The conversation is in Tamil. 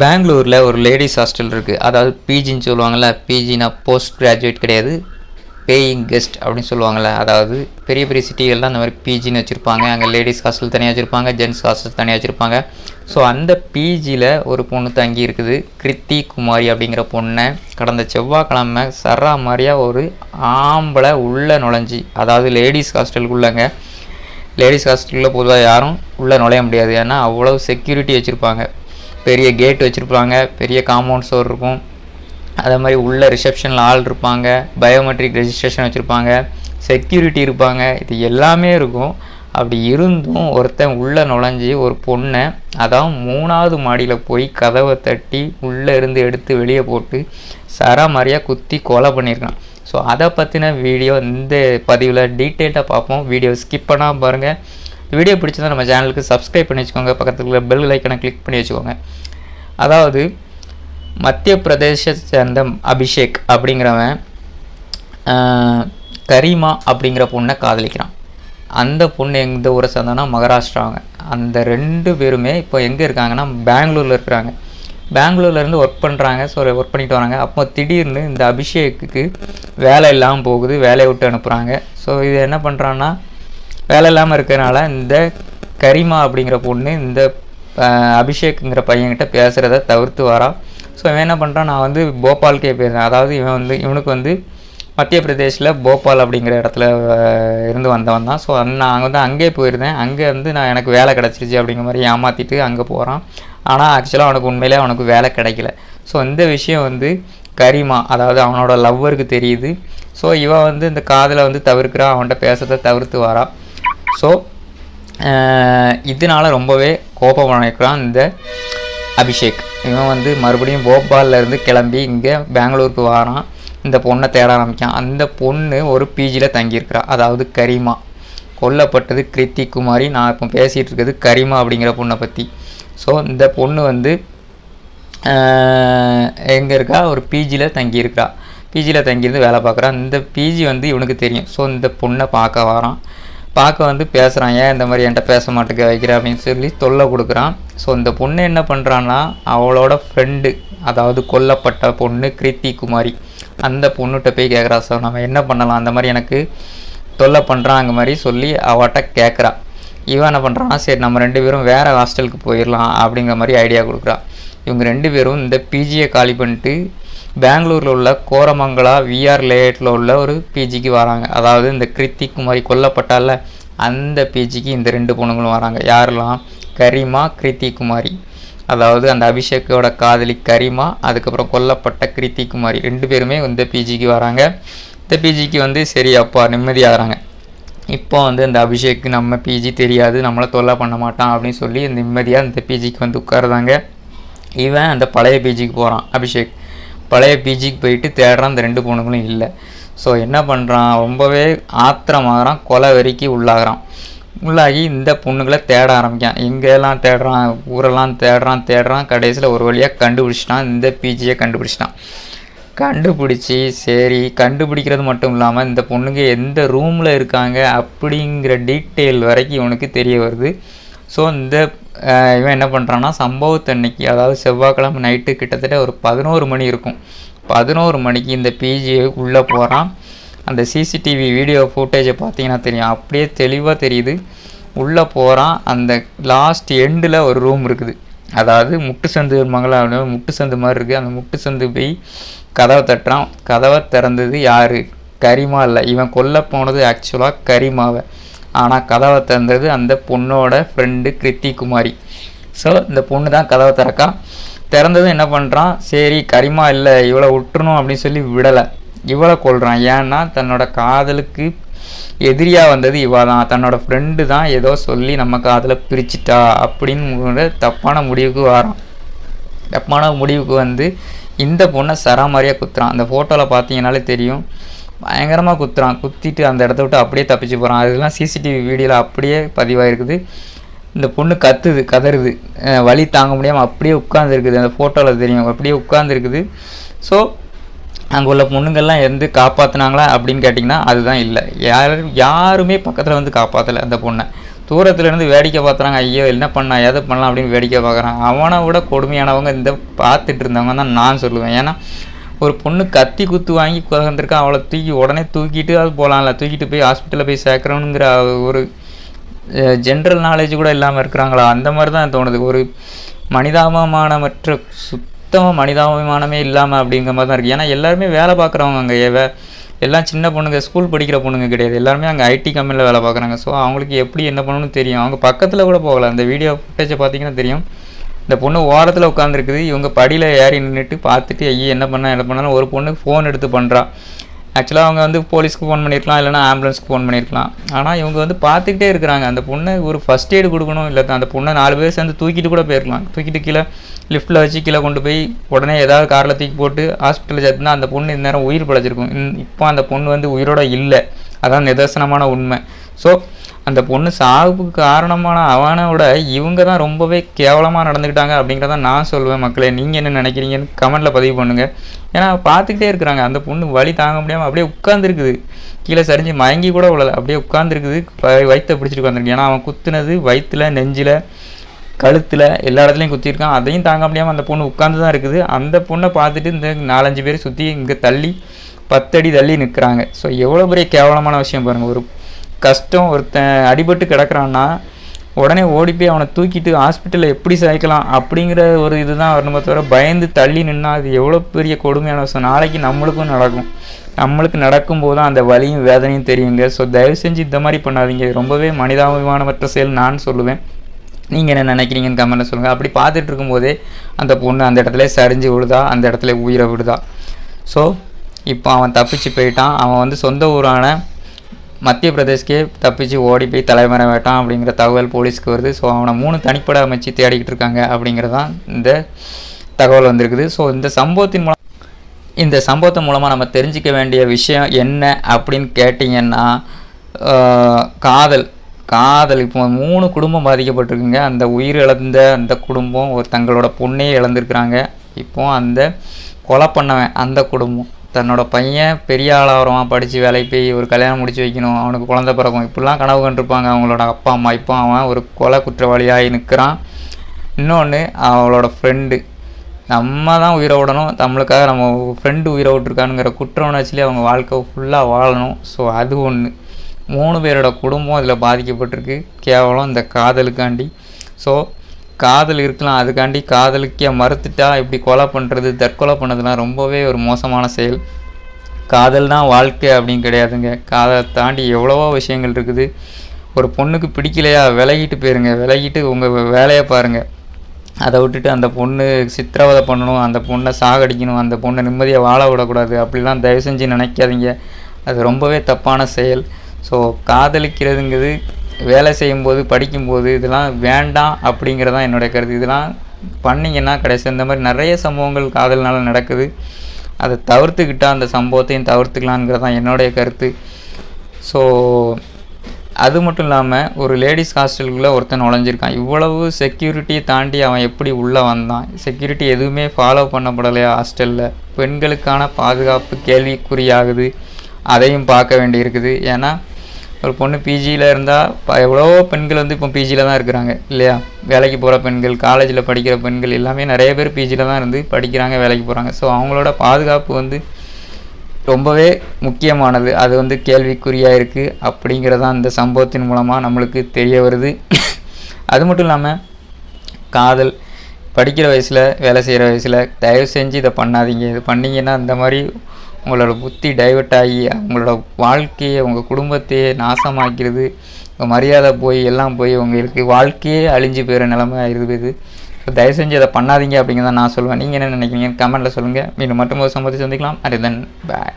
பெங்களூரில் ஒரு லேடிஸ் ஹாஸ்டல் இருக்குது அதாவது பிஜின்னு சொல்லுவாங்கள்ல பிஜினா போஸ்ட் கிராஜுவேட் கிடையாது. பேயிங் கெஸ்ட் அப்படின்னு சொல்லுவாங்கள்ல அதாவது பெரிய பெரிய சிட்டிகள்லாம் அந்த மாதிரி பிஜின்னு வச்சுருப்பாங்க. அங்கே லேடிஸ் ஹாஸ்டல் தனியாக வச்சுருப்பாங்க ஜென்ஸ் ஹாஸ்டல் தனியாக வச்சுருப்பாங்க. ஸோ அந்த பிஜியில் ஒரு பொண்ணு தங்கி இருக்குது. கிருத்தி குமாரி அப்படிங்கிற பொண்ணை கடந்த செவ்வாய்க்கிழமை சரா மாதிரியாக ஒரு ஆம்பளை உள்ளே நுழைஞ்சி அதாவது லேடிஸ் ஹாஸ்டலுக்குள்ளங்க. லேடிஸ் ஹாஸ்டலில் பொதுவாக யாரும் உள்ளே நுழைய முடியாது. ஏன்னா அவ்வளோ செக்யூரிட்டி வச்சுருப்பாங்க. பெரிய கேட் வச்சுருப்பாங்க பெரிய காம்பவுண்ட் ஸ்டோர் இருக்கும். அதே மாதிரி உள்ள ரிசப்ஷனில் ஆள் இருப்பாங்க பயோமெட்ரிக் ரெஜிஸ்ட்ரேஷன் வச்சுருப்பாங்க செக்யூரிட்டி இருப்பாங்க இது எல்லாமே இருக்கும். அப்படி இருந்தும் ஒருத்தன் உள்ளே நுழைஞ்சி ஒரு பொண்ணை அதான் மூணாவது மாடியில் போய் கதவை தட்டி உள்ளே இருந்து எடுத்து வெளியே போட்டு சராமாரியாக குத்தி கொலை பண்ணியிருக்கான் ஸோ அதை பற்றின வீடியோ இந்த பதிவில் டீட்டெயில்டாக பார்ப்போம். வீடியோ ஸ்கிப் பண்ணால் பாருங்கள் வீடியோ பிடிச்சதா நம்ம சேனலுக்கு சப்ஸ்கிரைப் பண்ணி வச்சுக்கோங்க. பக்கத்தில் பெல் ஐக்கனை கிளிக் பண்ணி வச்சுக்கோங்க. அதாவது மத்திய பிரதேச சேர்ந்த அபிஷேக் அப்படிங்கிறவன் கரீமா அப்படிங்கிற பொண்ணை காதலிக்கிறான். அந்த பொண்ணு எந்த ஊரை சேர்ந்தோன்னா மகாராஷ்டிராங்க. அந்த ரெண்டு பேருமே இப்போ எங்கே இருக்காங்கன்னா பெங்களூரில் இருக்கிறாங்க. பெங்களூர்லேருந்து ஒர்க் பண்ணுறாங்க ஸோ ஒர்க் பண்ணிட்டு வராங்க. அப்போ திடீர்னு இந்த அபிஷேக்குக்கு வேலை இல்லாமல் போகுது. வேலையை விட்டு அனுப்புகிறாங்க ஸோ இது என்ன பண்ணுறான்னா வேலை இல்லாமல் இருக்கிறனால இந்த கரிமா அப்படிங்கிற பொண்ணு இந்த அபிஷேக்குங்கிற பையன்கிட்ட பேசுகிறத தவிர்த்து வரா. ஸோ இவன் என்ன பண்ணுறான் நான் வந்து போபாலுக்கே போயிருந்தேன். அதாவது இவன் வந்து இவனுக்கு வந்து மத்திய பிரதேஷில் போபால் அப்படிங்கிற இடத்துல இருந்து வந்தவன் தான். ஸோ நான் வந்து அங்கே போயிருந்தேன். அங்கே வந்து நான் எனக்கு வேலை கிடச்சிருச்சு அப்படிங்கிற மாதிரி ஏமாற்றிட்டு அங்கே போகிறான் ஆனால் ஆக்சுவலாக அவனுக்கு உண்மையிலே அவனுக்கு வேலை கிடைக்கல. ஸோ இந்த விஷயம் வந்து கரிமா அதாவது அவனோட லவ்வருக்கு தெரியுது. ஸோ இவன் வந்து இந்த காதில் வந்து தவிர்க்கிறான் அவன்கிட்ட பேசுறதை தவிர்த்து வரான் ஸோ இதனால ரொம்பவே கோபம் நினைக்கிறான் இந்த அபிஷேக். இவன் வந்து மறுபடியும் போபால்ல இருந்து கிளம்பி இங்கே பெங்களூருக்கு வரான். இந்த பொண்ணை தேட ஆரம்பிக்கான் அந்த பொண்ணு ஒரு பிஜியில் தங்கியிருக்கிறா. அதாவது கரிமா. கொல்லப்பட்டது கிருத்தி குமாரி. நான் இப்போ பேசிகிட்டு இருக்கிறது கரிமா அப்படிங்கிற பொண்ணை பற்றி ஸோ இந்த பொண்ணு வந்து எங்கே இருக்கா? ஒரு பிஜியில் தங்கியிருக்கிறா. பிஜியில் தங்கியிருந்து வேலை பார்க்குறான் இந்த பிஜி வந்து இவனுக்கு தெரியும். ஸோ இந்த பொண்ணை பார்க்க வரான். பார்க்க வந்து பேசுகிறான் ஏன் இந்த மாதிரி என்கிட்ட பேச மாட்டேங்க? வைக்கிற? அப்படின்னு சொல்லி தொல்லை கொடுக்குறான். ஸோ இந்த பொண்ணு என்ன பண்ணுறான்னா அவளோட ஃப்ரெண்டு அதாவது கொல்லப்பட்ட பொண்ணு கிருத்தி குமாரி அந்த பொண்ணுகிட்ட போய் கேட்குறா ஸோ நம்ம என்ன பண்ணலாம்? அந்த மாதிரி எனக்கு தொல்லை பண்ணுறாங்க மாதிரி சொல்லி அவட்ட கேட்குறா இவன் என்ன பண்ணுறான்னா சரி நம்ம ரெண்டு பேரும் வேறு ஹாஸ்டலுக்கு போயிடலாம் அப்படிங்கிற மாதிரி ஐடியா கொடுக்குறா. இவங்க ரெண்டு பேரும் இந்த பிஜியை காலி பண்ணிட்டு பெங்களூரில் உள்ள கோரமங்கலா விஆர் லேட்டில் உள்ள ஒரு பிஜிக்கு வராங்க. அதாவது இந்த கிருத்தி குமாரி கொல்லப்பட்டால அந்த பிஜிக்கு இந்த ரெண்டு பொண்ணுங்களும் வராங்க. யாரெல்லாம்? கரிமா கிருத்தி குமாரி. அதாவது அந்த அபிஷேக்கோட காதலி கரிமா அதுக்கப்புறம் கொல்லப்பட்ட கிருத்தி குமாரி. ரெண்டு பேருமே இந்த பிஜிக்கு வராங்க. இந்த பிஜிக்கு வந்து சரி அப்பா நிம்மதியாகிறாங்க. இப்போ வந்து இந்த அபிஷேக்கு நம்ம பிஜி தெரியாது நம்மளை தொல்லை பண்ண மாட்டான் அப்படின்னு சொல்லி நிம்மதியாக இந்த பிஜிக்கு வந்து உட்காருதாங்க இவன் அந்த பழைய பிஜிக்கு போகிறான் அபிஷேக். பழைய பிஜிக்கு போயிட்டு தேடுறான் அந்த ரெண்டு பொண்ணுங்களும் இல்லை. ஸோ என்ன பண்ணுறான் ரொம்பவே ஆத்திரமாகறான் கொலை வரைக்கும் உள்ளாகிறான். உள்ளாகி இந்த பொண்ணுங்களை தேட ஆரம்பிக்கான் எங்கெல்லாம் தேடுறான்? ஊரெல்லாம் தேடுறான் தேடுறான். கடைசியில் ஒரு வழியாக கண்டுபிடிச்சிட்டான். இந்த பிஜியை கண்டுபிடிச்சிட்டான். கண்டுபிடிச்சி சரி கண்டுபிடிக்கிறது மட்டும் இல்லாமல் இந்த பொண்ணுங்க எந்த ரூமில் இருக்காங்க அப்படிங்கிற டீட்டெயில் வரைக்கும் இவனுக்கு தெரிய வருது. ஸோ இந்த இவன் என்ன பண்ணுறான்னா சம்பவத்தன்னைக்கு அதாவது செவ்வாய்க்கிழமை நைட்டு கிட்டத்தட்ட ஒரு பதினோரு மணி இருக்கும். பதினோரு மணிக்கு இந்த பிஜி உள்ளே போகிறான் அந்த சிசிடிவி வீடியோ ஃபுட்டேஜை பார்த்தீங்கன்னா தெரியும். அப்படியே தெளிவாக தெரியுது. உள்ளே போகிறான் அந்த லாஸ்ட் எண்டில் ஒரு ரூம் இருக்குது. அதாவது முட்டு சந்து மங்களா முட்டு சந்து மாதிரி இருக்குது அந்த முட்டு சந்து போய் கதவை தட்டுறான். கதவை திறந்தது யார்? கரிமா இல்லை. இவன் கொல்ல போனது ஆக்சுவலாக கரிமாவை. ஆனால் கதவை திறந்தது அந்த பொண்ணோட ஃப்ரெண்டு கிருத்தி குமாரி. ஸோ இந்த பொண்ணு தான் கதவை திறக்கா. திறந்ததும் என்ன பண்ணுறான் சரி கரிமா இல்லை இவளை விட்டுறணும் அப்படின்னு சொல்லி விடலை. இவளை கொள்கிறான் ஏன்னா தன்னோட காதலுக்கு எதிரியாக வந்தது இவா தான். தன்னோட ஃப்ரெண்டு தான் ஏதோ சொல்லி நம்ம காதலை பிரிச்சிட்டா அப்படின்னு ஒரு தப்பான முடிவுக்கு வரான். தப்பான முடிவுக்கு வந்து இந்த பொண்ணை சராமாரியாக குத்துறான். அந்த ஃபோட்டோவில் பார்த்தீங்கனாலே தெரியும். பயங்கரமாக குத்துறான். குத்திட்டு அந்த இடத்த விட்டு அப்படியே தப்பிச்சு போகிறான் அதெல்லாம் சிசிடிவி வீடியோவில் அப்படியே பதிவாயிருக்குது. இந்த பொண்ணு கத்துது கதறுது. வழி தாங்க முடியாமல் அப்படியே உட்காந்துருக்குது அந்த ஃபோட்டோவில் தெரியும். அப்படியே உட்காந்துருக்குது ஸோ அங்கே உள்ள பொண்ணுங்கள்லாம் இருந்து காப்பாற்றுனாங்களா அப்படின்னு கேட்டிங்கன்னா அதுதான் இல்லை. யாரும் யாருமே பக்கத்தில் வந்து காப்பாற்றலை அந்த பொண்ணை. தூரத்துலேருந்து வேடிக்கை பார்த்துறாங்க ஐயோ என்ன பண்ணா எதை பண்ணலாம் அப்படின்னு வேடிக்கை பார்க்குறான். அவனை விட கொடுமையானவங்க இந்த பார்த்துட்டு இருந்தவங்க தான் நான் சொல்லுவேன். ஏன்னா ஒரு பொண்ணு கத்தி குத்து வாங்கி குறந்திருக்கா அவளை தூக்கி உடனே தூக்கிட்டு அது போகலாம்ல தூக்கிட்டு போய் ஹாஸ்பிட்டலில் போய் சேர்க்குறோங்கிற ஒரு ஜென்ரல் நாலேஜ் கூட இல்லாமல் இருக்கிறாங்களா? அந்த மாதிரி தான் தோணுது. ஒரு மனிதாபமானமற்ற சுத்தமாக மனிதாபிமானமே இல்லாமல் அப்படிங்கிற மாதிரி தான் இருக்குது ஏன்னா எல்லாருமே வேலை பார்க்குறவங்க அங்கே. வே எல்லாம் சின்ன பொண்ணுங்க ஸ்கூல் படிக்கிற பொண்ணுங்க கிடையாது. எல்லாருமே அங்கே ஐடி கம்பெனியில் வேலை பார்க்குறாங்க. ஸோ அவங்களுக்கு எப்படி என்ன பண்ணணும்னு தெரியும். அவங்க பக்கத்தில் கூட போகலாம் அந்த வீடியோ ஃபுட்டேஜை பார்த்தீங்கன்னா தெரியும். இந்த பொண்ணு ஓரத்தில் உட்காந்துருக்குது இவங்க படியில் ஏறி நின்றுட்டு பார்த்துட்டு ஐயோ என்ன பண்ணால் என்ன பண்ணாலும் ஒரு பொண்ணு ஃபோன் எடுத்து பண்ணுறா ஆக்சுவலாக அவங்க வந்து போலீஸ்க்கு ஃபோன் பண்ணியிருக்கலாம் இல்லைனா ஆம்புலன்ஸ்க்கு ஃபோன் பண்ணியிருக்கலாம் ஆனால் இவங்க வந்து பார்த்துக்கிட்டே இருக்கிறாங்க. அந்த பொண்ணை ஒரு ஃபஸ்ட் எய்டு கொடுக்கணும். இல்லை அந்த பொண்ணை நாலு பேர் சேர்ந்து தூக்கிட்டு கூட போயிருக்கலாம். தூக்கிட்டு கீழே லிஃப்ட்டில் வச்சு கீழே கொண்டு போய் உடனே ஏதாவது காரில் தூக்கி போட்டு ஹாஸ்பிட்டலில் சேர்த்துனா அந்த பொண்ணு இந்த நேரம் உயிர் பழச்சிருக்கும். இப்போ அந்த பொண்ணு வந்து உயிரோட இல்லை. அதான் நிதர்சனமான உண்மை. ஸோ அந்த பொண்ணு சாவுக்கு காரணமான அவனை விட இவங்க தான் ரொம்பவே கேவலமாக நடந்துக்கிட்டாங்க அப்படிங்கிறத நான் சொல்லுவேன் மக்களே. நீங்கள் என்ன நினைக்கிறீங்கன்னு கமெண்டில் பதிவு பண்ணுங்கள் ஏன்னா பார்த்துக்கிட்டே இருக்கிறாங்க. அந்த பொண்ணு வழி தாங்க முடியாமல் அப்படியே உட்காந்துருக்குது கீழே சரிஞ்சு மயங்கி கூட விழல. அப்படியே உட்காந்துருக்குது வயிற்றை பிடிச்சிட்டு உட்காந்துருக்கு ஏன்னா அவன் குத்துனது வயிற்றுல நெஞ்சில் கழுத்தில் எல்லா இடத்துலையும் குத்திருக்கான் அதையும் தாங்க முடியாமல் அந்த பொண்ணு உட்காந்து தான் இருக்குது. அந்த பொண்ணை பார்த்துட்டு இந்த நாலஞ்சு பேர் சுற்றி இங்கே தள்ளி பத்தடி தள்ளி நிற்கிறாங்க ஸோ எவ்வளோ பெரிய கேவலமான விஷயம் பாருங்கள் ஒரு கஷ்டம் ஒருத்தன் அடிபட்டு கிடக்குறான்னா உடனே ஓடி போய் அவனை தூக்கிட்டு ஹாஸ்பிட்டலில் எப்படி சேர்க்கலாம் அப்படிங்கிற ஒரு இதுதான் வரணுமே தவிர பயந்து தள்ளி நின்னா அது எவ்வளோ பெரிய கொடுமையான விஷயம். நாளைக்கு நம்மளுக்கும் நடக்கும். நம்மளுக்கு நடக்கும்போது தான் அந்த வலியும் வேதனையும் தெரியுங்க. ஸோ தயவு செஞ்சு இந்த மாதிரி பண்ணாதீங்க. ரொம்பவே மனிதாபிமானமற்ற செயல் நான் சொல்லுவேன். நீங்கள் என்ன நினைக்கிறீங்கன்னு கமெண்ட்டில் சொல்லுங்கள் அப்படி பார்த்துட்டு இருக்கும்போதே அந்த பொண்ணு அந்த இடத்துல சரிஞ்சு விழுதா? அந்த இடத்துல உயிரை விடுதா? ஸோ இப்போ அவன் தப்பிச்சு போயிட்டான். அவன் வந்து சொந்த ஊரான மத்திய பிரதேஷ்க்கே தப்பிச்சு ஓடி போய் தலைமறை வேட்டான் அப்படிங்கிற தகவல் போலீஸ்க்கு வருது. ஸோ அவனை மூணு தனிப்படை அமைச்சு தேடிக்கிட்டு இருக்காங்க அப்படிங்கிறது தான் இந்த தகவல் வந்திருக்குது. ஸோ இந்த சம்பவத்தின் மூலம் இந்த சம்பவத்தின் மூலமாக நம்ம தெரிஞ்சிக்க வேண்டிய விஷயம் என்ன அப்படின்னு கேட்டிங்கன்னா காதல். காதல். இப்போ மூணு குடும்பம் பாதிக்கப்பட்டிருக்குங்க. அந்த உயிர் இழந்த அந்த குடும்பம் ஒரு தங்களோட பொண்ணையே இழந்திருக்கிறாங்க. இப்போ அந்த கொலை பண்ணவன் அந்த குடும்பம். தன்னோட பையன் பெரிய ஆளாகிறவன் படித்து வேலைக்கு போய் ஒரு கல்யாணம் முடிச்சு வைக்கணும் அவனுக்கு குழந்தை பிறக்கும். இப்படிலாம் கனவு கண்டிருப்பாங்க. அவங்களோட அப்பா அம்மா இப்போ அவன் ஒரு கொலை குற்றவாளியாகி நிற்கிறான் இன்னொன்று அவளோட ஃப்ரெண்டு நம்ம தான் உயிரை விடணும். நம்மளுக்காக நம்ம ஃப்ரெண்டு உயிரை விட்டுருக்கானுங்கிற குற்ற உணர்ச்சியிலே அவங்க வாழ்க்கை ஃபுல்லாக வாழணும். ஸோ அது ஒன்று மூணு பேரோட குடும்பம் இதில் பாதிக்கப்பட்டிருக்கு. கேவலம் இந்த காதலுக்காண்டி. ஸோ காதல் இருக்கலாம் அதுக்காண்டி காதலுக்கே மறுத்துட்டா இப்படி கொலை பண்ணுறது தற்கொலை பண்ணதுலாம் ரொம்பவே ஒரு மோசமான செயல். காதல் தான் வாழ்க்கை அப்படின்னு கிடையாதுங்க. காதலை தாண்டி எவ்வளவோ விஷயங்கள் இருக்குது. ஒரு பொண்ணுக்கு பிடிக்கலையா? விலகிட்டு போயிருங்க. விலகிட்டு உங்கள் வேலையை பாருங்கள் அதை விட்டுட்டு அந்த பொண்ணு சித்திரவதை பண்ணணும் அந்த பொண்ணை சாகடிக்கணும் அந்த பொண்ணை நிம்மதியாக வாழ விடக்கூடாது. அப்படிலாம் தயவு செஞ்சு நினைக்காதீங்க. அது ரொம்பவே தப்பான செயல். ஸோ காதலிக்கிறதுங்கிறது வேலை செய்யும்போது படிக்கும்போது இதெல்லாம் வேண்டாம் அப்படிங்கிறதான் என்னுடைய கருத்து. இதெல்லாம் பண்ணிங்கன்னா கடைசி இந்த மாதிரி நிறைய சம்பவங்கள் காதல்னால நடக்குது. அதை தவிர்த்துக்கிட்டால் அந்த சம்பவத்தையும் தவிர்த்துக்கலாங்கிறது தான் என்னுடைய கருத்து. ஸோ அது மட்டும் இல்லாமல் ஒரு லேடிஸ் ஹாஸ்டலுக்குள்ளே ஒருத்தன் நுழைஞ்சிருக்கான். இவ்வளவு செக்யூரிட்டியை தாண்டி அவன் எப்படி உள்ளே வந்தான்? செக்யூரிட்டி எதுவுமே ஃபாலோ பண்ணப்படலையா ஹாஸ்டலில் பெண்களுக்கான பாதுகாப்பு கேள்விக்குறியாகுது. அதையும் பார்க்க வேண்டியிருக்குது. ஏன்னா ஒரு பொண்ணு பிஜியில் இருந்தால் எவ்வளோ பெண்கள் வந்து இப்போ பிஜியில் தான் இருக்கிறாங்க இல்லையா? வேலைக்கு போகிற பெண்கள் காலேஜில் படிக்கிற பெண்கள் எல்லாமே நிறைய பேர் பிஜியில் தான் இருந்து படிக்கிறாங்க வேலைக்கு போகிறாங்க ஸோ அவங்களோட பாதுகாப்பு வந்து ரொம்பவே முக்கியமானது. அது வந்து கேள்விக்குறியாக இருக்குது அப்படிங்கிறதான் இந்த சம்பவத்தின் மூலமாக நம்மளுக்கு தெரிய வருது. அது மட்டும் இல்லாமல் காதல் படிக்கிற வயசில் வேலை செய்கிற வயசில் தயவு செஞ்சு இதை பண்ணாதீங்க. இது பண்ணிங்கன்னா இந்த மாதிரி உங்களோட புத்தி டைவெர்ட் ஆகி உங்களோட வாழ்க்கையை உங்கள் குடும்பத்தையே நாசமாக்கிறது உங்கள் மரியாதை போய் எல்லாம் போய் உங்களுக்கு வாழ்க்கையே அழிஞ்சு போயிடுற நிலைமை இருக்குது ஸோ தயவு செஞ்சு அதை பண்ணாதீங்க அப்படிங்கிறத நான் சொல்லுவேன் நீங்கள் என்ன நினைக்கிறீங்க கமெண்ட்டில் சொல்லுங்கள் மீண்டும் மட்டும் ஒரு சம்பவத்தை சந்திக்கலாம். அது தென் பாய்